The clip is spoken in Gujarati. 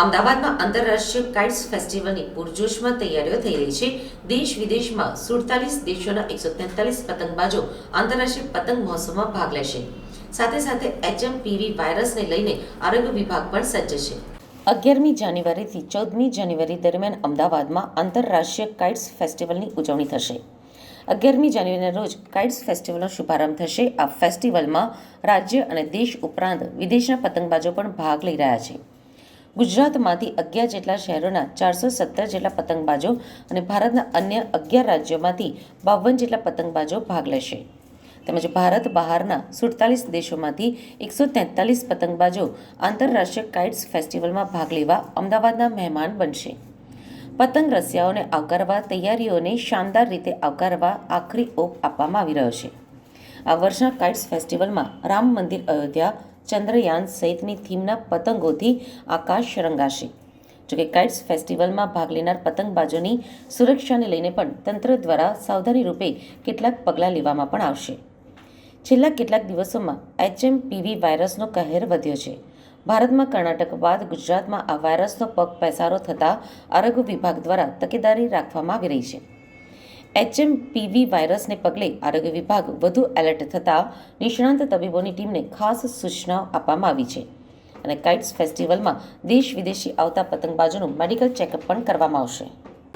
અમદાવાદમાં આંતરરાષ્ટ્રીય કાઇટ્સ ફેસ્ટિવલની પૂરજોશમાં તૈયારીઓ થઈ રહી છે. દેશ વિદેશમાં સુડતાલીસ દેશોના એકસો તેતાલીસ પતંગબાજો આંતરરાષ્ટ્રીય પતંગ મહોત્સવમાં ભાગ લેશે. સાથે સાથે એચએમપીવી વાયરસને લઈને આરોગ્ય વિભાગ પણ સજ્જ છે. અગિયારમી જાન્યુઆરીથી ચૌદમી જાન્યુઆરી દરમિયાન અમદાવાદમાં આંતરરાષ્ટ્રીય કાઇટ્સ ફેસ્ટિવલની ઉજવણી થશે. અગિયારમી જાન્યુઆરીના રોજ કાઇટ્સ ફેસ્ટિવલનો શુભારંભ થશે. આ ફેસ્ટિવલમાં રાજ્ય અને દેશ ઉપરાંત વિદેશના પતંગબાજો પણ ભાગ લઈ રહ્યા છે. ગુજરાતમાંથી અગિયાર જેટલા શહેરોના ચારસો સત્તર જેટલા પતંગબાજો અને ભારતના અન્ય અગિયાર રાજ્યોમાંથી બાવન જેટલા પતંગબાજો ભાગ લેશે. તેમજ ભારત બહારના સુડતાલીસ દેશોમાંથી એકસો તેતાલીસ પતંગબાજો આંતરરાષ્ટ્રીય કાઇટ્સ ફેસ્ટિવલમાં ભાગ લેવા અમદાવાદના મહેમાન બનશે. પતંગ રસિયાઓને આવકારવા, તૈયારીઓને શાનદાર રીતે આવકારવા આખરી ઓપ આપવામાં આવી રહ્યો છે. આ વર્ષના કાઇટ્સ ફેસ્ટિવલમાં રામ મંદિર અયોધ્યા ચંદ્રયાન સહિતની થીમના પતંગોથી આકાશ રંગાશે. જોકે કાઇટ્સ ફેસ્ટિવલમાં ભાગ લેનાર પતંગબાજોની સુરક્ષાને લઈને પણ તંત્ર દ્વારા સાવધાની રૂપે કેટલાક પગલાં લેવામાં પણ આવશે. છેલ્લા કેટલાક દિવસોમાં એચએમપીવી વાયરસનો કહેર વધ્યો છે. ભારતમાં કર્ણાટક બાદ ગુજરાતમાં આ વાયરસનો પગ પેસારો થતાં આરોગ્ય વિભાગ દ્વારા તકેદારી રાખવામાં આવી રહી છે. એચએમપીવી વાયરસને પગલે આરોગ્ય વિભાગ વધુ એલર્ટ થતાં નિષ્ણાંત તબીબોની ટીમને ખાસ સૂચના આપવામાં આવી છે. અને કાઇટ્સ ફેસ્ટિવલમાં દેશ વિદેશી આવતા પતંગબાજોનું મેડિકલ ચેકઅપ પણ કરવામાં આવશે.